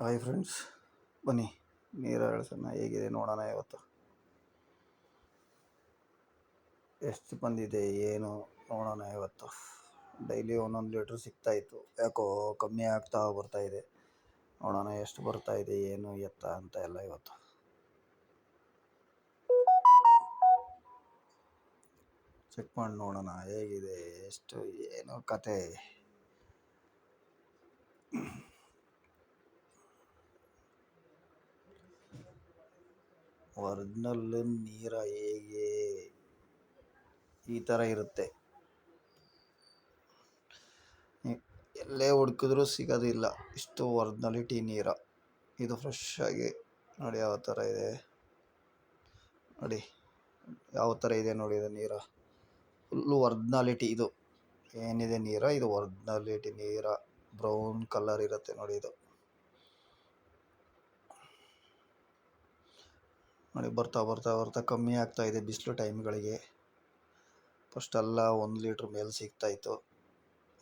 Hi friends, ಬನ್ನಿ. ನೀರ ಅಳಸನ್ನ ಹೇಗಿದೆ ನೋಡೋಣ ಇವತ್ತು. ಎಷ್ಟು ಬಂದಿದೆ, ಏನು ನೋಡೋಣ ಇವತ್ತು. ಡೈಲಿ ಒಂದೊಂದು ಲೀಟ್ರ್ ಸಿಗ್ತಾಯಿತ್ತು ಯಾಕೋ ಕಮ್ಮಿ ಆಗ್ತಾ ಬರ್ತಾ ಇದೆ. ನೋಡೋಣ ಎಷ್ಟು ಬರ್ತಾ ಇದೆ, ಏನು ಎತ್ತ ಅಂತ ಎಲ್ಲ ಇವತ್ತು. ಚೆಕ್ ಮಾಡಿ ನೋಡೋಣ. ಹೇಗಿದೆ, ಎಷ್ಟು, ಏನು ಕತೆ. ಒರಿಜಿನಲ್ ನೀರ ಹೇಗೆ ಈ ಥರ ಇರುತ್ತೆ? ಎಲ್ಲೇ ಹುಡುಕಿದ್ರೂ ಸಿಗೋದಿಲ್ಲ. ಇಷ್ಟು ಒರ್ಜಿನಲಿಟಿ ನೀರ. ಇದು ಫ್ರೆಶ್ ಆಗಿ ನೋಡಿ ಯಾವ ಥರ ಇದೆ. ನೋಡಿ ಯಾವ ಥರ ಇದೆ ನೋಡಿ ಇದು ನೀರ. ಫುಲ್ಲು ಒರ್ಜಿನಾಲಿಟಿ ಇದು. ಏನಿದೆ ನೀರ? ಇದು ಒರ್ಜಿನಾಲಿಟಿ ನೀರ. ಬ್ರೌನ್ ಕಲರ್ ಇರುತ್ತೆ ನೋಡಿ ಇದು. ನೋಡಿ, ಬರ್ತಾ ಬರ್ತಾ ಬರ್ತಾ ಕಮ್ಮಿ ಆಗ್ತಾ ಇದೆ ಬಿಸಿಲು ಟೈಮ್ಗಳಿಗೆ. ಫಸ್ಟ್ ಎಲ್ಲ ಒಂದು ಲೀಟ್ರ್ ಮೇಲೆ ಸಿಗ್ತಾಯಿತ್ತು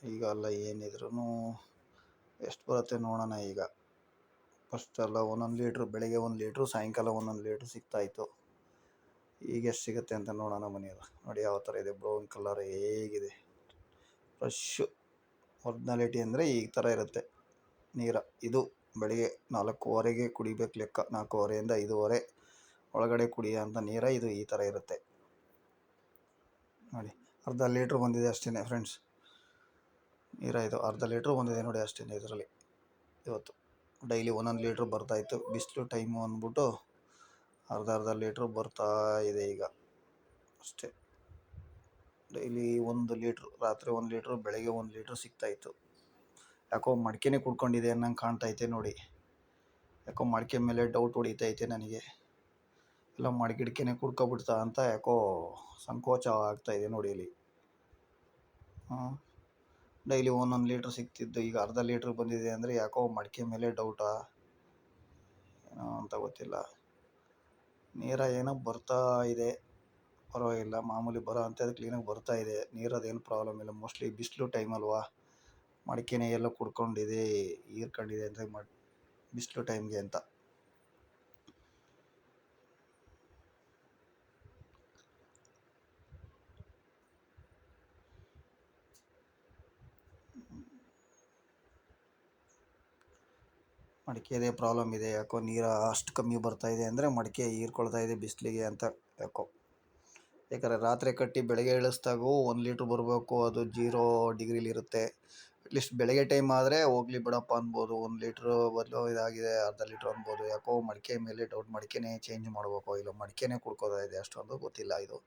ಈಗ ಎಲ್ಲ ಏನಿದ್ರೂ ಎಷ್ಟು ಬರುತ್ತೆ ನೋಡೋಣ ಈಗ. ಫಸ್ಟ್ ಎಲ್ಲ ಒಂದೊಂದು ಲೀಟ್ರ್, ಬೆಳಿಗ್ಗೆ ಒಂದು ಲೀಟ್ರು, ಸಾಯಂಕಾಲ ಒಂದೊಂದು ಲೀಟ್ರ್ ಸಿಗ್ತಾಯಿತ್ತು ಈಗ ಎಷ್ಟು ಸಿಗುತ್ತೆ ಅಂತ ನೋಡೋಣ ಮನೆಯಲ್ಲ ನೋಡಿ ಯಾವ ಥರ ಇದೆ, ಬ್ರೌನ್ ಕಲರ್ ಹೇಗಿದೆ. ಫ್ರೆಶ್ಶು ಒರ್ಜಿನಾಲಿಟಿ ಅಂದರೆ ಈ ಥರ ಇರುತ್ತೆ. ನೀರ, ಇದು ಬೆಳಿಗ್ಗೆ ನಾಲ್ಕೂವರೆಗೆ ಕುಡಿಬೇಕು ಲೆಕ್ಕ. ನಾಲ್ಕೂವರೆಯಿಂದ ಐದೂವರೆ ಒಳಗಡೆ ಕುಡಿಯೋ ನೀರೇ ನೀರ ಇದು ಈ ಥರ ಇರುತ್ತೆ. ನೋಡಿ, ಅರ್ಧ ಲೀಟ್ರ್ ಬಂದಿದೆ ಅಷ್ಟೇ ಫ್ರೆಂಡ್ಸ್ ನೀರ ಇದು ಅರ್ಧ ಲೀಟ್ರ್ ಬಂದಿದೆ ನೋಡಿ ಅಷ್ಟೇ ಇದರಲ್ಲಿ. ಇವತ್ತು ಡೈಲಿ ಒಂದೊಂದು ಲೀಟ್ರ್ ಬರ್ತಾಯಿತ್ತು ಬಿಸಿಲು ಟೈಮು ಅಂದ್ಬಿಟ್ಟು ಅರ್ಧ ಅರ್ಧ ಲೀಟ್ರ್ ಬರ್ತಾ ಇದೆ ಈಗ. ಅಷ್ಟೇ. ಡೈಲಿ ಒಂದು ಲೀಟ್ರ್, ರಾತ್ರಿ ಒಂದು ಲೀಟ್ರ್, ಬೆಳಗ್ಗೆ ಒಂದು ಲೀಟ್ರ್ ಸಿಗ್ತಾಯಿತ್ತು ಯಾಕೋ ಮಡಿಕೆನೇ ಕುಡ್ಕೊಂಡಿದೆ ಅನ್ನಂಗೆ ಕಾಣ್ತೈತೆ ನೋಡಿ. ಯಾಕೋ ಮಡಿಕೆ ಮೇಲೆ ಡೌಟ್ ಹೊಡಿತೈತೆ ನನಗೆ. ಎಲ್ಲ ಮಡಿಕಿಡ್ಕೆನೆ ಕುಡ್ಕೊಬಿಡ್ತಾ ಅಂತ ಯಾಕೋ ಸಂಕೋಚ ಆಗ್ತಾ ಇದೆ ನೋಡಿ ಇಲ್ಲಿ. ಹಾಂ ಡೈಲಿ ಒಂದೊಂದು ಲೀಟ್ರ್ ಸಿಗ್ತಿದ್ದು, ಈಗ ಅರ್ಧ ಲೀಟ್ರ್ ಬಂದಿದೆ ಅಂದರೆ ಯಾಕೋ ಮಡಿಕೆ ಮೇಲೆ ಡೌಟಾ ಏನೋ ಅಂತ ಗೊತ್ತಿಲ್ಲ. ನೀರ ಏನೋ ಬರ್ತಾ ಇದೆ ಪರವಾಗಿಲ್ಲ, ಮಾಮೂಲಿ ಬರೋ ಅಂಥದ್ದು ಕ್ಲೀನಾಗಿ ಬರ್ತಾ ಇದೆ ನೀರದೇನು ಪ್ರಾಬ್ಲಮ್ ಇಲ್ಲ. ಮೋಸ್ಟ್ಲಿ ಬಿಸಿಲು ಟೈಮ್ ಅಲ್ವಾ? ಮಡಿಕೆನೇ ಎಲ್ಲ ಕುಡ್ಕೊಂಡಿದೆ ಹೀರ್ಕೊಂಡಿದೆ ಅಂತ ಬಿಸಿಲು ಟೈಮ್ಗೆ ಅಂತ. ಮಡಿಕೆದೇ ಪ್ರಾಬ್ಲಮ್ ಇದೆ. ಯಾಕೋ ನೀರು ಅಷ್ಟು ಕಮ್ಮಿ ಬರ್ತಾ ಇದೆ ಅಂದರೆ ಮಡಿಕೆ ಹೀರ್ಕೊಳ್ತಾ ಇದೆ ಬಿಸಿಲಿಗೆ ಅಂತ ಯಾಕೋ. ಯಾಕಂದರೆ ರಾತ್ರಿ ಕಟ್ಟಿ ಬೆಳಗ್ಗೆ ಇಳಿಸ್ದಾಗೂ ಒಂದು ಲೀಟ್ರ್ ಬರಬೇಕು, ಅದು ಜೀರೋ ಡಿಗ್ರಿಲಿ ಇರುತ್ತೆ. ಅಟ್ಲೀಸ್ಟ್ ಬೆಳಗ್ಗೆ ಟೈಮ್ ಆದರೆ ಹೋಗ್ಲಿ ಬಿಡಪ್ಪ ಅನ್ಬೋದು. ಒಂದು ಲೀಟ್ರ್ ಬದಲು ಇದಾಗಿದೆ, ಅರ್ಧ ಲೀಟ್ರ್ ಅನ್ಬೋದು. ಯಾಕೋ ಮಡಿಕೆ ಮೇಲೆ ಡೌಟ್ ಮಡಿಕೆನೇ ಚೇಂಜ್ ಮಾಡಬೇಕು ಇಲ್ಲ, ಮಡಿಕೆನೇ ಕುಡ್ಕೋತಾ ಇದೆ ಅಷ್ಟೊಂದು ಗೊತ್ತಿಲ್ಲ ಇದು.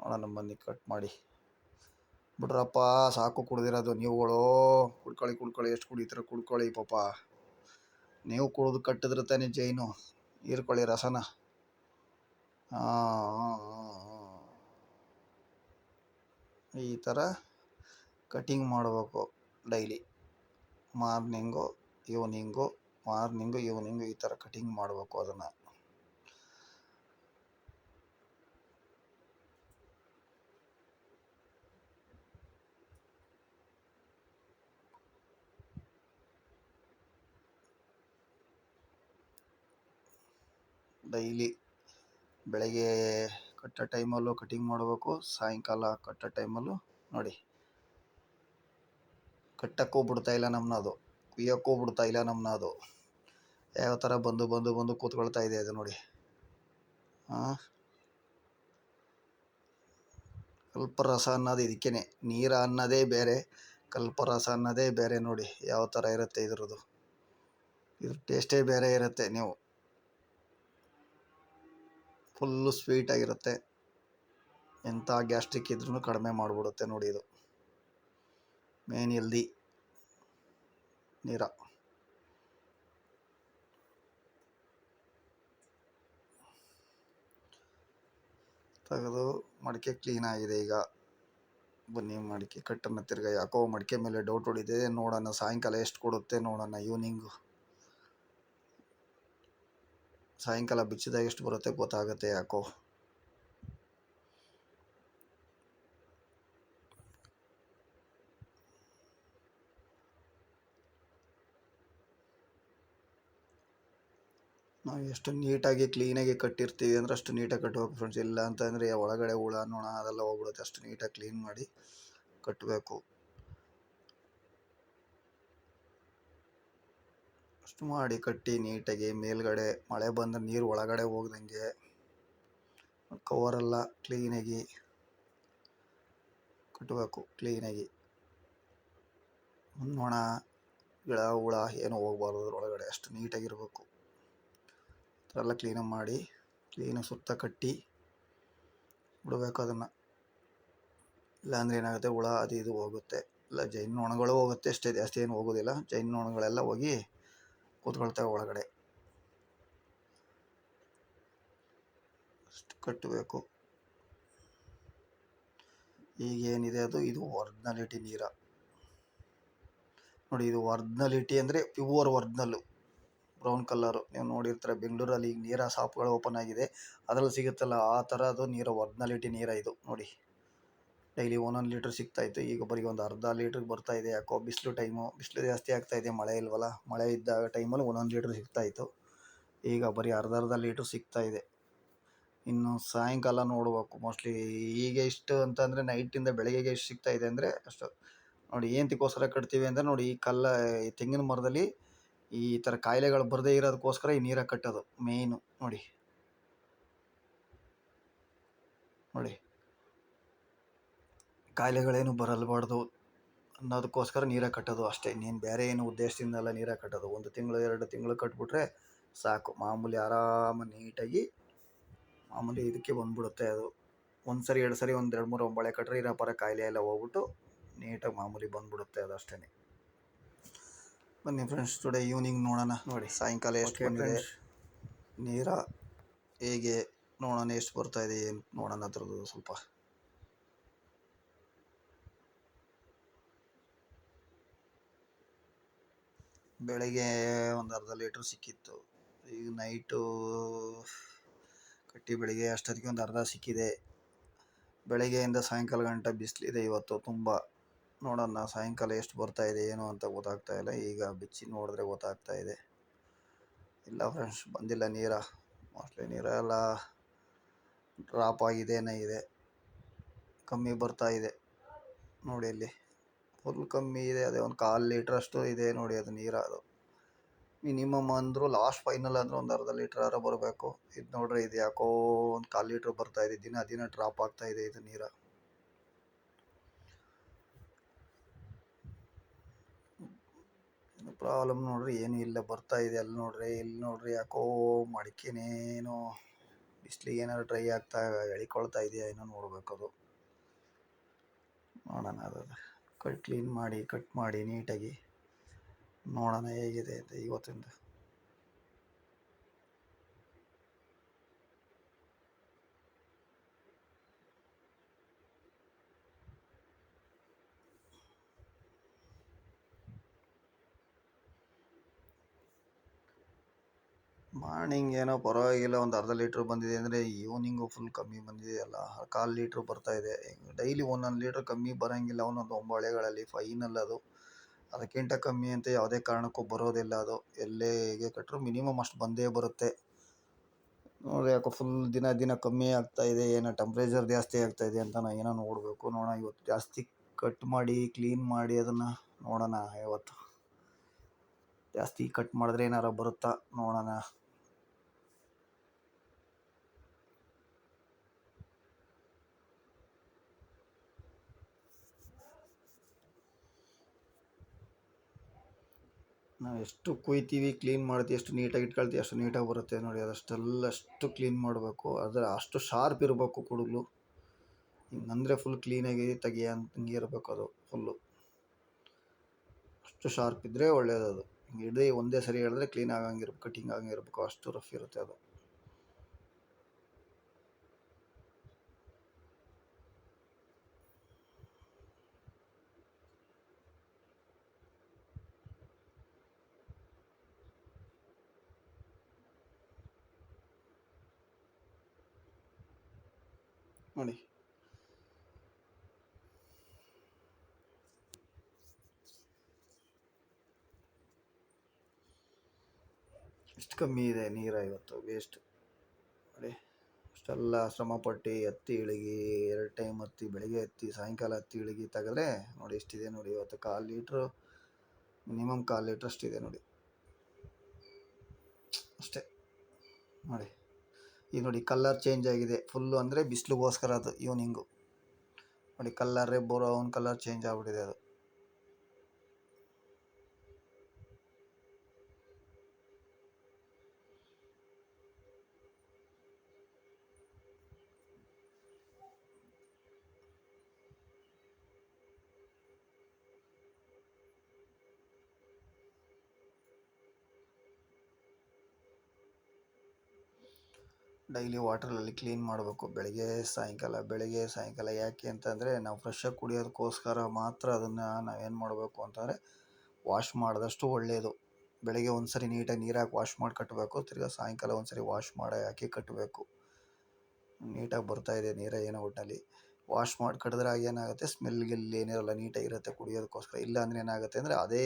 ನೋಡೋಣ ಬನ್ನಿ ಕಟ್ ಮಾಡಿ. ಬಿಡ್ರಪ್ಪ, ಸಾಕು ಕುಡ್ದಿರೋದು ನೀವುಗಳು. ಕುಡ್ಕೊಳ್ಳಿ ಕುಡ್ಕೊಳ್ಳಿ, ಎಷ್ಟು ಕುಡಿತೀರ ಕುಡ್ಕೊಳ್ಳಿ ಪಾಪ. ನೀವು ಕುಡಿದು ಕಟ್ಟಿದ್ರೆ ತಾನೆ ಜೈನು. ಹೀರ್ಕೊಳ್ಳಿ ರಸನ. ಈ ಥರ ಕಟಿಂಗ್ ಮಾಡಬೇಕು daily. Morning, evening morning, evening ಈ ಥರ ಕಟಿಂಗ್ ಮಾಡಬೇಕು ಅದನ್ನು. ಡೈಲಿ ಬೆಳಗ್ಗೆ ಕಟ್ಟೋ ಟೈಮಲ್ಲೂ ಕಟಿಂಗ್ ಮಾಡಬೇಕು, ಸಾಯಂಕಾಲ ಕಟ್ಟೋ ಟೈಮಲ್ಲೂ ನೋಡಿ. ಕಟ್ಟಕ್ಕೂ ಬಿಡ್ತಾ ಇಲ್ಲ ನಮ್ಮನ್ನ ಅದು ಕುಯ್ಯೋಕ್ಕೂ ಬಿಡ್ತಾ ಇಲ್ಲ ನಮ್ಮನ್ನ ಅದು ಯಾವ ಥರ ಬಂದು ಬಂದು ಬಂದು ಕೂತ್ಕೊಳ್ತಾ ಇದೆ ಅದು ನೋಡಿ. ಹಾಂ ಕಲ್ಪರಸ ಅನ್ನೋದು ಇದಕ್ಕೇ ನೀರ ಅನ್ನೋದೇ ಬೇರೆ, ಕಲ್ಪರಸ ಅನ್ನೋದೇ ಬೇರೆ ನೋಡಿ. ಯಾವ ಥರ ಇರುತ್ತೆ ಇದ್ರದ್ದು. ಇದ್ರ ಟೇಸ್ಟೇ ಬೇರೆ ಇರುತ್ತೆ ನೀವು. ಫುಲ್ಲು ಸ್ವೀಟಾಗಿರುತ್ತೆ ಎಂಥ ಗ್ಯಾಸ್ಟ್ರಿಕ್ ಇದ್ರೂ ಕಡಿಮೆ ಮಾಡಿಬಿಡುತ್ತೆ ನೋಡಿ ಇದು. ಮೇನ್ ಎಲ್ದಿ ನೀರ. ತೆಗೆದು ಮಡಿಕೆ ಕ್ಲೀನ್ ಆಗಿದೆ ಈಗ. ಬನ್ನಿ ಮಡಿಕೆ ಕಟ್ಟನ್ನು ತಿರ್ಗ ಯಾಕೋ ಮಡಿಕೆ ಮೇಲೆ ಡೌಟ್ ಹೊಡಿದೆ ನೋಡೋಣ ಸಾಯಂಕಾಲ ಎಷ್ಟು ಕೊಡುತ್ತೆ ನೋಡೋಣ ಈವ್ನಿಂಗು ಸಾಯಂಕಾಲ ಬಿಚ್ಚಿದಾಗ ಎಷ್ಟು ಬರುತ್ತೆ ಗೊತ್ತಾಗುತ್ತೆ ಯಾಕೋ. ನಾವು ಎಷ್ಟು ನೀಟಾಗಿ ಕ್ಲೀನಾಗಿ ಕಟ್ಟಿರ್ತೀವಿ ಅಂದರೆ ಅಷ್ಟು ನೀಟಾಗಿ ಕಟ್ಟಬೇಕು ಫ್ರೆಂಡ್ಸ್ ಇಲ್ಲ ಅಂತಂದರೆ ಒಳಗಡೆ ಹುಳ, ನೋಣ ಅದೆಲ್ಲ ಹೋಗ್ಬಿಡುತ್ತೆ. ಅಷ್ಟು ನೀಟಾಗಿ ಕ್ಲೀನ್ ಮಾಡಿ ಕಟ್ಟಬೇಕು. ಮಾಡಿ ಕಟ್ಟಿ ನೀಟಾಗಿ ಮೇಲ್ಗಡೆ ಮಳೆ ಬಂದರೆ ನೀರು ಒಳಗಡೆ ಹೋಗ್ದಂಗೆ ಕವರೆಲ್ಲ ಕ್ಲೀನಾಗಿ ಕಟ್ಟಬೇಕು, ಕ್ಲೀನಾಗಿ. ನೊಣ ಗಿಡ, ಹುಳ ಏನು ಹೋಗ್ಬಾರ್ದು ಅದ್ರೊಳಗಡೆ, ಅಷ್ಟು ನೀಟಾಗಿರಬೇಕು ಅದೆಲ್ಲ ಕ್ಲೀನಾಗಿ ಮಾಡಿ ಕ್ಲೀನಾಗಿ ಸುತ್ತ ಕಟ್ಟಿ ಬಿಡಬೇಕು ಅದನ್ನು. ಇಲ್ಲಾಂದ್ರೆ ಏನಾಗುತ್ತೆ, ಹುಳ ಅದು ಇದು ಹೋಗುತ್ತೆ. ಇಲ್ಲ, ಜೈನ್ ನೊಣಗಳು ಹೋಗುತ್ತೆ, ಅಷ್ಟೇ ಜಾಸ್ತಿ ಏನು ಹೋಗೋದಿಲ್ಲ. ಜೈನ್ ನೊಣಗಳೆಲ್ಲ ಹೋಗಿ ಕೂತ್ಕೊಳ್ತವೆ ಒಳಗಡೆ. ಅಷ್ಟು ಕಟ್ಟಬೇಕು. ಈಗ ಏನಿದೆ ಅದು? ಇದು ಒರ್ಜಿನಾಲಿಟಿ ನೀರ. ನೋಡಿ, ಇದು ಒರ್ಜಿನಾಲಿಟಿ ಅಂದರೆ ಪ್ಯೂರ್ ಒರ್ಜಿನಲ್ಲು ಬ್ರೌನ್ ಕಲರು. ನೀವು ನೋಡಿರ್ತಾರೆ, ಬೆಂಗಳೂರಲ್ಲಿ ಈಗ ನೀರ ಶಾಪ್ಗಳು ಓಪನ್ ಆಗಿದೆ. ಅದರಲ್ಲಿ ಸಿಗುತ್ತಲ್ಲ, ಆ ಥರ ಅದು ನೀರು ಒರ್ಜಿನಾಲಿಟಿ ನೀರ ಇದು. ನೋಡಿ. ಡೈಲಿ ಒಂದೊಂದು ಲೀಟ್ರ್ ಸಿಗ್ತಾಯಿತ್ತು ಈಗ ಬರೀ ಒಂದು ಅರ್ಧ ಲೀಟ್ರ್ ಬರ್ತಾ ಇದೆ. ಯಾಕೋ ಬಿಸಿಲು ಟೈಮು, ಬಿಸಿಲು ಜಾಸ್ತಿ ಆಗ್ತಾ ಇದೆ, ಮಳೆ ಇಲ್ವಲ್ಲ? ಮಳೆ ಇದ್ದಾಗ ಟೈಮಲ್ಲಿ ಒಂದೊಂದು ಲೀಟ್ರ್ ಸಿಗ್ತಾಯಿತ್ತು ಈಗ ಬರೀ ಅರ್ಧ ಅರ್ಧ ಲೀಟ್ರ್ ಸಿಗ್ತಾ ಇದೆ. ಇನ್ನು ಸಾಯಂಕಾಲ ನೋಡಬೇಕು. ಮೋಸ್ಟ್ಲಿ ಈಗ ಇಷ್ಟು ಅಂತಂದರೆ ನೈಟಿಂದ ಬೆಳಗ್ಗೆಗೆ ಎಷ್ಟು ಇದೆ ಅಂದರೆ ಅಷ್ಟು. ನೋಡಿ ಏನಕ್ಕೋಸ್ಕರ ಕಟ್ತೀವಿ ಅಂದರೆ ನೋಡಿ, ಈ ಕಲ್ಲ, ಈ ತೆಂಗಿನ ಮರದಲ್ಲಿ ಈ ಥರ ಕಾಯಿಲೆಗಳು ಬರದೇ ಇರೋದಕ್ಕೋಸ್ಕರ ಈ ನೀರಾಗಿ ಕಟ್ಟೋದು ಮೇಯ್ನು ನೋಡಿ. ನೋಡಿ. ಕಾಯಿಲೆಗಳೇನು ಬರಲ್ಬಾರ್ದು ಅನ್ನೋದಕ್ಕೋಸ್ಕರ ನೀರಾಗಿ ಕಟ್ಟೋದು ಅಷ್ಟೇ. ಇನ್ನೇನು ಬೇರೆ ಏನು ಉದ್ದೇಶದಿಂದ ಎಲ್ಲ ನೀರಾಗಿ ಕಟ್ಟೋದು. ಒಂದು ತಿಂಗಳು ಎರಡು ತಿಂಗಳು ಕಟ್ಬಿಟ್ರೆ ಸಾಕು. ಮಾಮೂಲಿ ಆರಾಮ ನೀಟಾಗಿ ಮಾಮೂಲಿ ಇದಕ್ಕೆ ಬಂದ್ಬಿಡುತ್ತೆ ಅದು. ಒಂದು ಸರಿ ಎರಡು ಸರಿ ಒಂದು ಎರಡು ಮೂರು ಒಂಬಳೆ ಕಟ್ಟರೆ ಇರೋ ಪರ ಕಾಯಿಲೆ ಎಲ್ಲ ಹೋಗ್ಬಿಟ್ಟು ನೀಟಾಗಿ ಮಾಮೂಲಿ ಬಂದುಬಿಡುತ್ತೆ ಅದು ಅಷ್ಟೇ ಬನ್ನಿ ಫ್ರೆಂಡ್ಸ್ ಟುಡೇ ಈವ್ನಿಂಗ್ ನೋಡೋಣ. ನೋಡಿ. ಸಾಯಂಕಾಲ ಎಷ್ಟು ಬಂದಿದೆ? ನೀರ ಹೇಗೆ ನೋಡೋಣ ಎಷ್ಟು ಬರ್ತಾ ಇದೆ ಏನು ನೋಡೋಣ ಅದ್ರದ್ದು ಸ್ವಲ್ಪ. ಬೆಳಗ್ಗೆ ಒಂದು ಅರ್ಧ ಲೀಟ್ರ್ ಸಿಕ್ಕಿತ್ತು. ಈಗ ನೈಟು ಕಟ್ಟಿ ಬೆಳಿಗ್ಗೆ ಅಷ್ಟೊತ್ತಿಗೆ ಒಂದು ಅರ್ಧ ಸಿಕ್ಕಿದೆ. ಬೆಳಗ್ಗೆಯಿಂದ ಸಾಯಂಕಾಲ ಗಂಟ ಬಿಸಿಲಿದೆ ಇವತ್ತು ತುಂಬ. ನೋಡೋಣ ಸಾಯಂಕಾಲ ಎಷ್ಟು ಬರ್ತಾ ಇದೆ, ಏನು ಅಂತ ಗೊತ್ತಾಗ್ತಾ ಇಲ್ಲ. ಈಗ ಬಿಚ್ಚಿ ನೋಡಿದ್ರೆ ಗೊತ್ತಾಗ್ತಾ ಇದೆ. ಇಲ್ಲ ಫ್ರೆಂಡ್ಸ್ ಬಂದಿಲ್ಲ ನೀರ. ಮೋಸ್ಟ್ಲಿ ನೀರೆಲ್ಲ ಡ್ರಾಪ್ ಆಗಿದೆನೇ ಇದೆ. ಕಮ್ಮಿ ಬರ್ತಾ ಇದೆ. ನೋಡಿ ಇಲ್ಲಿ. ಫುಲ್ ಕಮ್ಮಿ ಇದೆ, ಅದೇ ಒಂದು ಕಾಲು ಲೀಟ್ರಷ್ಟು ಇದೆ ನೋಡಿ ಅದು ನೀರು ಅದು. ಮಿನಿಮಮ್ ಅಂದರೂ ಲಾಸ್ಟ್ ಫೈನಲ್ ಅಂದ್ರೆ ಒಂದು ಅರ್ಧ ಲೀಟ್ರ್ ಆರ ಬರಬೇಕು. ಇದು ನೋಡ್ರಿ, ಇದು ಯಾಕೋ ಒಂದು ಕಾಲು ಲೀಟ್ರ್ ಬರ್ತಾ ಇದೆ, ದಿನ ದಿನ ಡ್ರಾಪ್ ಆಗ್ತಾ ಇದೆ ಇದು ನೀರ. ಪ್ರಾಬ್ಲಮ್ ನೋಡ್ರಿ, ಏನು ಇಲ್ಲ, ಬರ್ತಾ ಇದೆ ಅಲ್ಲಿ ನೋಡ್ರಿ ಇಲ್ಲಿ ನೋಡ್ರಿ, ಯಾಕೋ ಮಡಿಕೆನೇನೋ ಬಿಸಿಲಿಗೆ ಏನಾದ್ರು ಡ್ರೈ ಆಗ್ತಾ ಎಳಿಕೊಳ್ತಾ ಇದೆಯಾ ಏನೋ ನೋಡಬೇಕು ಅದು. ನೋಡೋಣ ಅದು. ಕಟ್ ಕ್ಲೀನ್ ಮಾಡಿ ಕಟ್ ಮಾಡಿ ನೀಟಾಗಿ ನೋಡೋಣ ಹೇಗಿದೆ ಅಂತ ಇವತ್ತಿಂದ. ಮಾರ್ನಿಂಗ್ ಏನೋ ಪರವಾಗಿಲ್ಲ, ಒಂದು ಅರ್ಧ ಲೀಟ್ರ್ ಬಂದಿದೆ ಅಂದರೆ ಈವ್ನಿಂಗು ಫುಲ್ ಕಮ್ಮಿ ಬಂದಿದೆ ಅಲ್ಲ. ಕಾಲು ಲೀಟ್ರ್ ಬರ್ತಾ ಇದೆ. ಡೈಲಿ ಒಂದೊಂದು ಲೀಟ್ರ್ ಕಮ್ಮಿ ಬರೋಂಗಿಲ್ಲ ಒಂದೊಂದು ಒಂಬಳೆಗಳಲ್ಲಿ ಫೈನಲ್ ಅದು. ಅದಕ್ಕಿಂತ ಕಮ್ಮಿ ಅಂತ ಯಾವುದೇ ಕಾರಣಕ್ಕೂ ಬರೋದಿಲ್ಲ ಅದು. ಎಲ್ಲೇ ಹೇಗೆ ಕಟ್ಟರು ಮಿನಿಮಮ್ ಅಷ್ಟು ಬಂದೇ ಬರುತ್ತೆ. ನೋಡಿ ಯಾಕೋ ಫುಲ್ ದಿನ ದಿನ ಕಮ್ಮಿ ಆಗ್ತಾ ಇದೆ, ಏನೋ ಟೆಂಪ್ರೇಚರ್ ಜಾಸ್ತಿ ಆಗ್ತಾ ಇದೆ ಅಂತ ನಾನು ಏನೋ ನೋಡಬೇಕು. ನೋಡೋಣ ಇವತ್ತು ಜಾಸ್ತಿ ಕಟ್ ಮಾಡಿ ಕ್ಲೀನ್ ಮಾಡಿ ಅದನ್ನು ನೋಡೋಣ ಇವತ್ತು ಜಾಸ್ತಿ ಕಟ್ ಮಾಡಿದ್ರೆ ಏನಾರು ಬರುತ್ತಾ ನೋಡೋಣ. ನಾವು ಎಷ್ಟು ಕೊಯ್ತೀವಿ ಕ್ಲೀನ್ ಮಾಡ್ತೀವಿ, ಎಷ್ಟು ನೀಟಾಗಿ ಇಟ್ಕೊಳ್ತೀವಿ, ಅಷ್ಟು ನೀಟಾಗಿ ಬರುತ್ತೆ ನೋಡಿ ಅದಷ್ಟೆಲ್ಲ ಅಷ್ಟು ಕ್ಲೀನ್ ಮಾಡಬೇಕು. ಆದರೆ ಅಷ್ಟು ಶಾರ್ಪ್ ಇರಬೇಕು ಕುಡುಗ್ಲು. ಹಿಂಗಂದರೆ ಫುಲ್ ಕ್ಲೀನಾಗಿ ತೆಗಿಯ ಹಂಗೆ ಇರಬೇಕು ಅದು ಫುಲ್ಲು ಅಷ್ಟು ಶಾರ್ಪ್ ಇದ್ದರೆ ಒಳ್ಳೆಯದು ಅದು ಹಿಂಗೆ ಒಂದೇ ಸರಿ ಹೇಳಿದ್ರೆ ಕ್ಲೀನ್ ಆಗಂಗಿರ್ಬೇಕು ಕಟಿಂಗ್ ಆಗಂಗಿರ್ಬೇಕು, ಅಷ್ಟು ರಫ್ ಇರುತ್ತೆ ಅದು. ನೋಡಿ. ಇಷ್ಟು ಕಮ್ಮಿ ಇದೆ ನೀರ ಇವತ್ತು? ವೇಸ್ಟ್ ನೋಡಿ. ಅಷ್ಟೆಲ್ಲ ಶ್ರಮಪಟ್ಟು ಹತ್ತಿ ಇಳಿಗಿ, ಎರಡು ಟೈಮ್ ಹತ್ತಿ, ಬೆಳಿಗ್ಗೆ ಹತ್ತಿ, ಸಾಯಂಕಾಲ ಹತ್ತಿ ಇಳಿಗಿ ತೆಗೆದ್ರೆ ನೋಡಿ ಎಷ್ಟಿದೆ ನೋಡಿ ಇವತ್ತು. ಕಾಲು ಲೀಟ್ರು ಮಿನಿಮಮ್ ಕಾಲು ಲೀಟ್ರ್ ಅಷ್ಟಿದೆ ನೋಡಿ. ಅಷ್ಟೇ. ನೋಡಿ. ಈಗ ನೋಡಿ ಕಲ್ಲರ್ ಚೇಂಜ್ ಆಗಿದೆ. ಫುಲ್ಲು ಅಂದರೆ ಬಿಸಿಲಿಗೋಸ್ಕರ ಅದು ಈವ್ನಿಂಗು ನೋಡಿ ಕಲ್ಲರೇ ಬ್ರೌನ್ ಕಲರ್ ಚೇಂಜ್ ಆಗಿಬಿಟ್ಟಿದೆ ಅದು. ಡೈಲಿ ವಾಟ್ರಲ್ಲಿ ಕ್ಲೀನ್ ಮಾಡಬೇಕು. ಬೆಳಗ್ಗೆ, ಸಾಯಂಕಾಲ ಬೆಳಗ್ಗೆ, ಸಾಯಂಕಾಲ ಯಾಕೆ ಅಂತಂದರೆ ನಾವು ಫ್ರೆಶ್ಶಾಗಿ ಕುಡಿಯೋದಕ್ಕೋಸ್ಕರ ಮಾತ್ರ ಅದನ್ನು ನಾವೇನು ಮಾಡಬೇಕು ಅಂತಂದರೆ ವಾಶ್ ಮಾಡಿದಷ್ಟು ಒಳ್ಳೆಯದು ಬೆಳಗ್ಗೆ ಒಂದು ಸರಿ ನೀಟಾಗಿ ನೀರಾಕಿ ವಾಶ್ ಮಾಡಿ ಕಟ್ಟಬೇಕು ತಿರ್ಗಾ ಸಾಯಂಕಾಲ ಒಂದು ಸರಿ ವಾಶ್ ಮಾಡಿ ಹಾಕಿ ಕಟ್ಟಬೇಕು ನೀಟಾಗಿ ಬರ್ತಾ ಇದೆ ನೀರ ಏನೋ ಒಟ್ಟಲ್ಲಿ ವಾಶ್ ಮಾಡಿ ಕಟ್ಟಿದ್ರೆ ಏನಾಗುತ್ತೆ? ಸ್ಮೆಲ್ ಗಿಲ್ ಏನಿರಲ್ಲ ನೀಟಾಗಿರುತ್ತೆ ಕುಡಿಯೋದಕ್ಕೋಸ್ಕರ. ಇಲ್ಲ ಅಂದರೆ ಏನಾಗುತ್ತೆ ಅಂದರೆ ಅದೇ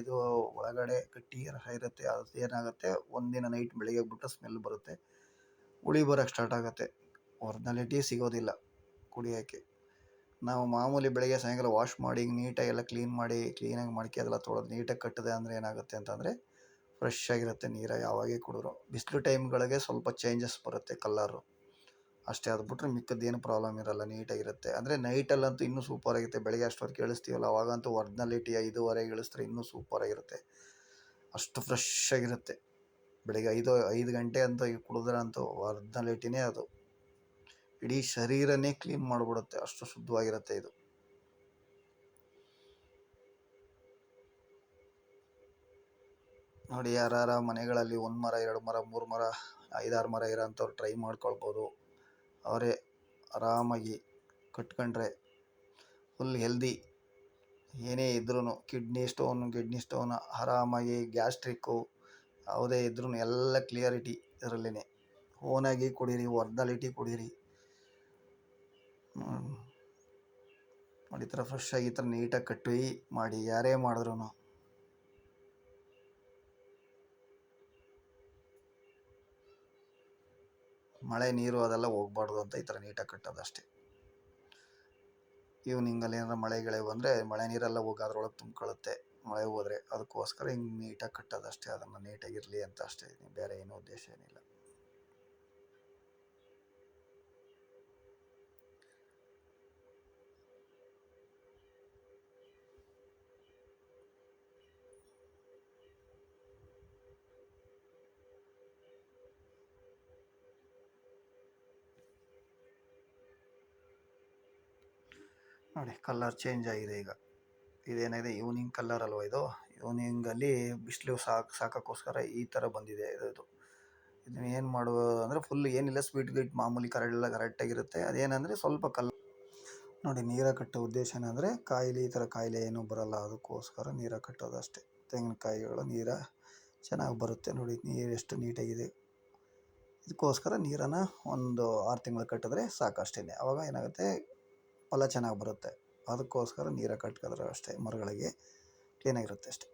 ಇದು ಒಳಗಡೆ ಗಟ್ಟಿ ಇರುತ್ತೆ ಅದು ಏನಾಗುತ್ತೆ ಒಂದಿನ ನೈಟ್ ಬೆಳಗ್ಗೆ ಬಿಟ್ಟು ಸ್ಮೆಲ್ ಬರುತ್ತೆ. ಹುಳಿ ಬರೋಕ್ಕೆ ಸ್ಟಾರ್ಟ್ ಆಗುತ್ತೆ. ಒರ್ಜಿನಾಲಿಟಿ ಸಿಗೋದಿಲ್ಲ ಕುಡಿಯೋಕ್ಕೆ. ನಾವು ಮಾಮೂಲಿ ಬೆಳಗ್ಗೆ ಸಾಯಂಕಾಲ ವಾಶ್ ಮಾಡಿ ನೀಟಾಗಿ ಎಲ್ಲ ಕ್ಲೀನ್ ಮಾಡಿ ಕ್ಲೀನಾಗಿ ಮಡಿಕೆ ಅದೆಲ್ಲ ತೊಳೆದು ನೀಟಾಗಿ ಕಟ್ಟಿದೆ ಅಂದರೆ ಏನಾಗುತ್ತೆ ಅಂತಂದರೆ ಫ್ರೆಶ್ ಆಗಿರುತ್ತೆ ನೀರು ಯಾವಾಗೇ ಕುಡಿದ್ರು. ಬಿಸಿಲು ಟೈಮ್ಗಳಿಗೆ ಸ್ವಲ್ಪ ಚೇಂಜಸ್ ಬರುತ್ತೆ ಕಲ್ಲರು ಅಷ್ಟೇ ಅದು ಬಿಟ್ರೆ ಮಿಕ್ಕದ್ದೇನು ಪ್ರಾಬ್ಲಮ್ ಇರಲ್ಲ ನೀಟಾಗಿರುತ್ತೆ ಅಂದರೆ ನೈಟಲ್ಲಂತೂ ಇನ್ನೂ ಸೂಪರ್ ಆಗಿರುತ್ತೆ. ಬೆಳಗ್ಗೆ ಅಷ್ಟೊತ್ತಿಗೆ ಇಳಿಸ್ತೀವಲ್ಲ ಅವಾಗಂತೂ ಒರ್ಜಿನಾಲಿಟಿ ಐದುವರೆಗೆ ಇಳಿಸಿದ್ರೆ ಇನ್ನೂ ಸೂಪರ್ ಆಗಿರುತ್ತೆ. ಅಷ್ಟು ಫ್ರೆಶ್ ಆಗಿರುತ್ತೆ. ಬೆಳಗ್ಗೆ ಐದು ಐದು ಗಂಟೆ ಅಂತ ಕುಡಿದ್ರೆ ಅಂತೂ ಒರ್ಜಿನಾಲಿಟಿನೇ ಅದು. ಇಡೀ ಶರೀರನೇ ಕ್ಲೀನ್ ಮಾಡಿಬಿಡುತ್ತೆ. ಅಷ್ಟು ಶುದ್ಧವಾಗಿರುತ್ತೆ ಇದು. ನೋಡಿ ಯಾರ ಮನೆಗಳಲ್ಲಿ ಒಂದು ಮರ, ಎರಡು ಮರ, ಮೂರು ಮರ, ಐದಾರು ಮರ ಇರೋಂಥವ್ರು ಟ್ರೈ ಮಾಡ್ಕೊಳ್ಬೋದು. ಅವರೇ ಆರಾಮಾಗಿ ಕಟ್ಕೊಂಡ್ರೆ ಫುಲ್ ಹೆಲ್ದಿ ಏನೇ ಇದ್ರೂ ಕಿಡ್ನಿ ಸ್ಟೋನು ಕಿಡ್ನಿ ಸ್ಟೋನ್ ಆರಾಮಾಗಿ ಗ್ಯಾಸ್ಟ್ರಿಕ್ಕು ಯಾವುದೇ ಇದ್ರೂ ಎಲ್ಲ ಕ್ಲಿಯರಿಟಿ ಇದರಲ್ಲೇ ಓನಾಗಿ ಕುಡೀರಿ ಒರ್ಜಿನಾಲಿಟಿ ಕುಡೀರಿ. ನೋಡಿ, ಈ ಥರ ಫ್ರೆಶ್ ಆಗಿ ಈ ಥರ ನೀಟಾಗಿ ಕಟ್ಟಿ ಮಾಡಿ, ಯಾರೇ ಮಾಡಿದ್ರು ಮಳೆ, ನೀರು ಅದೆಲ್ಲ ಹೋಗ್ಬಾರ್ದು ಅಂತ ಈ ಥರ ನೀಟಾಗಿ ಕಟ್ಟೋದು ಅಷ್ಟೇ. ಈವ್ನಿಂಗಲ್ಲಿ ಏನಾರ ಮಳೆಗಳೇ ಗಿಳೆ ಬಂದರೆ ಮಳೆ ನೀರೆಲ್ಲ ಹೋಗಿ ಅದ್ರೊಳಗೆ ತುಂಬ್ಕೊಳ್ಳುತ್ತೆ ಮಳೆ ಹೋದರೆ ಅದಕ್ಕೋಸ್ಕರ ಹಿಂಗೆ ನೀಟಾಗಿ ಕಟ್ಟೋದು ಅಷ್ಟೇ, ಅದನ್ನು ನೀಟಾಗಿರಲಿ ಅಂತ ಅಷ್ಟೇ. ಬೇರೆ ಏನೂ ಉದ್ದೇಶ ಏನಿಲ್ಲ. ನೋಡಿ ಕಲರ್ ಚೇಂಜ್ ಆಗಿದೆ ಈಗ. ಇದೇನಿದೆ ಈವ್ನಿಂಗ್ ಕಲರ್ ಅಲ್ವಾ ಇದು? ಈವ್ನಿಂಗಲ್ಲಿ ಬಿಸಿಲು ಸಾಕು, ಸಾಕೋಕ್ಕೋಸ್ಕರ ಈ ಥರ ಬಂದಿದೆ ಇದು ಇದನ್ನ ಏನು ಮಾಡುವ ಅಂದರೆ ಫುಲ್ ಏನಿಲ್ಲ ಸ್ವೀಟ್ ಗೀಟ್ ಮಾಮೂಲಿ ಕರೆಲ್ಲ ಕರೆಕ್ಟಾಗಿರುತ್ತೆ ಅದೇನಂದರೆ ಸ್ವಲ್ಪ ಕಲ್ ನೋಡಿ, ನೀರ ಕಟ್ಟೋ ಉದ್ದೇಶ ಏನಂದರೆ ಕಾಯಿಲೆ, ಈ ಥರ ಕಾಯಿಲೆ ಏನೂ ಬರಲ್ಲ. ಅದಕ್ಕೋಸ್ಕರ ನೀರ ಕಟ್ಟೋದು ಅಷ್ಟೇ. ತೆಂಗಿನಕಾಯಿಗಳು, ನೀರ ಚೆನ್ನಾಗಿ ಬರುತ್ತೆ. ನೋಡಿ, ನೀರು ಎಷ್ಟು ನೀಟಾಗಿದೆ. ಇದಕ್ಕೋಸ್ಕರ ನೀರನ್ನು ಒಂದು ಆರು ತಿಂಗಳು ಕಟ್ಟಿದ್ರೆ ಸಾಕಷ್ಟೇ ಅವಾಗ ಏನಾಗುತ್ತೆ? ಫಲ ಚೆನ್ನಾಗಿ ಬರುತ್ತೆ. ಅದಕ್ಕೋಸ್ಕರ ನೀರ ಕಟ್ಕಿದ್ರೆ ಅಷ್ಟೇ ಮರಗಳಿಗೆ ಕ್ಲೀನಾಗಿರುತ್ತೆ ಅಷ್ಟೇ.